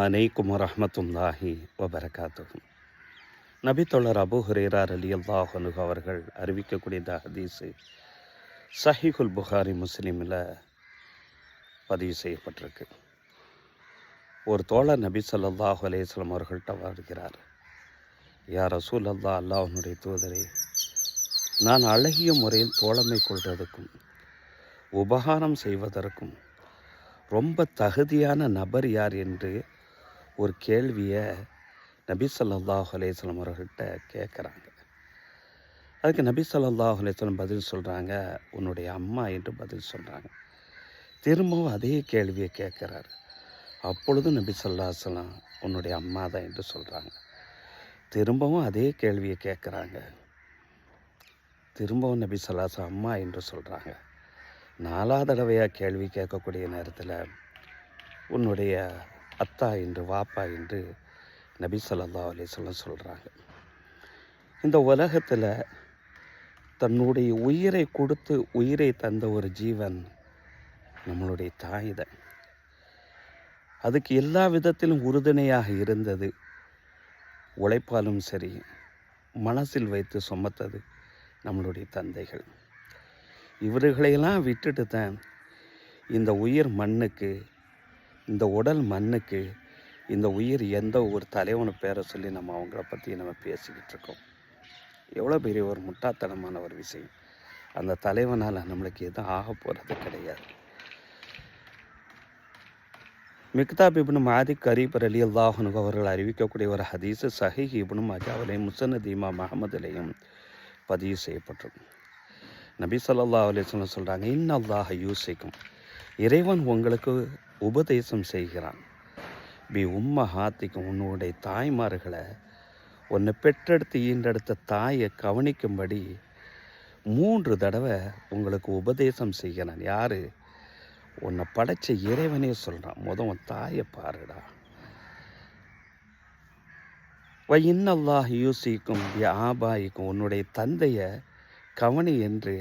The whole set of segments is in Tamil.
அனைக்கும் வரஹமத்துல்லாஹி வபரகாத்துகும் நபித்தொழர் அபு ஹுரேரார் அலி அல்லாஹனுகு அவர்கள் அறிவிக்கக்கூடிய இந்த ஹதீஸு சஹிகுல் புகாரி முஸ்லீமில் பதிவு செய்யப்பட்டிருக்கு ஒரு தோழர் நபி ஸல்லல்லாஹு அலேஸ்லம் அவர்கள்ட்ட வருகிறார் யார் ரசூல் அல்லா அல்லாஹனுடைய தூதரே நான் அழகிய முறையில் தோழமை கொள்வதற்கும் உபகாரம் செய்வதற்கும் ரொம்ப தகுதியான நபர் யார் என்று ஒரு கேள்வியை நபி சொல்லாஹ் அலேஸ்லம் அவர்கள்ட்ட கேட்குறாங்க. அதுக்கு நபி சொல்லாஹ் அலேஸ்லம் பதில் சொல்கிறாங்க உன்னுடைய அம்மா என்று பதில் சொல்கிறாங்க திரும்பவும் அதே கேள்வியை கேட்குறாரு. அப்பொழுதும் நபி ஸல்லல்லாஹு உன்னுடைய அம்மா தான் என்று சொல்கிறாங்க திரும்பவும் அதே கேள்வியை கேட்குறாங்க. திரும்பவும் நபி ஸல்லல்லாஹு அம்மா என்று சொல்கிறாங்க நாலாவது தடவையாக கேள்வி கேட்கக்கூடிய நேரத்தில் உன்னுடைய அத்தா என்று வாப்பா என்று நபி ஸல்லல்லாஹு அலி வஸல்லம் சொல்கிறாங்க இந்த உலகத்தில் தன்னுடைய உயிரை கொடுத்து உயிரை தந்த ஒரு ஜீவன் நம்மளுடைய தாய் தான். அதுக்கு எல்லா விதத்திலும் உறுதுணையாக இருந்தது. உழைப்பாலும் சரி மனசில் வைத்து சுமத்தது நம்மளுடைய தந்தைகள். இவர்களையெல்லாம் விட்டுட்டு தான் இந்த உயிர் மண்ணுக்கு இந்த உடல் மண்ணுக்கு இந்த உயிர் எந்த ஒரு தலைவனை பேரை சொல்லி நம்ம அவங்கள பற்றி நம்ம பேசிக்கிட்டு இருக்கோம். எவ்வளோ பெரிய ஒரு முட்டாத்தனமான ஒரு விஷயம். அந்த தலைவனால் நம்மளுக்கு எதுவும் ஆக போகிறது கிடையாது. மிக்தாப் இப்னு மாதிக் கரீப் அலி அல்லாஹனு அவர்கள் அறிவிக்கக்கூடிய ஒரு ஹதீஸு சஹிஹ் இப்னு மஜாவிலையும் முசனத் இமா மஹமதுலையும் பதிவு செய்யப்பட்டிருக்கும் நபி சொல்லா அலைஹி சொல்கிறாங்க சொல்கிறாங்க இன்னல்லாஹ யூசிக்கும் இறைவன் உங்களுக்கு உபதேசம் செய்கிறான். பி உம்ம ஹாத்திக்கும் உன்னுடைய தாய்மார்களை உன்னை பெற்றெடுத்து ஈன்றெடுத்த தாயை கவனிக்கும்படி மூன்று தடவை உங்களுக்கு உபதேசம் செய்கிறான். யார்? உன்னை படைச்ச இறைவனே சொல்கிறான் முத உன் தாயை பாருடா. வ இன்னல்லாஹ் யூசிக்கும் ஆபாய்க்கும் உன்னுடைய தந்தையை கவனி என்று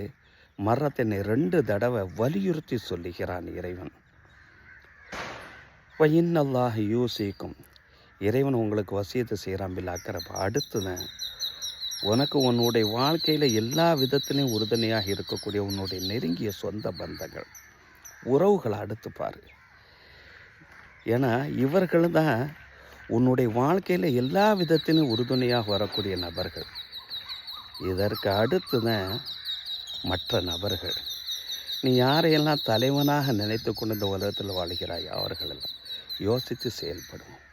மரத்தினை ரெண்டு தடவை வலியுறுத்தி சொல்லுகிறான் இறைவன். இன்னல்லாஹ் யூசிக்கும் இறைவன் உங்களுக்கு வசியத்தை செய்கிறான் பில் அடுத்துதான் உனக்கு உன்னுடைய வாழ்க்கையில் எல்லா விதத்திலையும் உறுதுணையாக இருக்கக்கூடிய உன்னுடைய நெருங்கிய சொந்த பந்தங்கள் உறவுகளை அடுத்து பாரு. ஏன்னா இவர்கள் தான் உன்னுடைய வாழ்க்கையில் எல்லா விதத்திலும் உறுதுணையாக வரக்கூடிய நபர்கள். இதற்கு அடுத்து தான் மற்ற நபர்கள். நீ யாரையெல்லாம் தலைவனாக நினைத்து கொண்டு இந்த உலகத்தில் வாழ்கிறாய் அவர்களெல்லாம். யோசித்து செயல்படும்.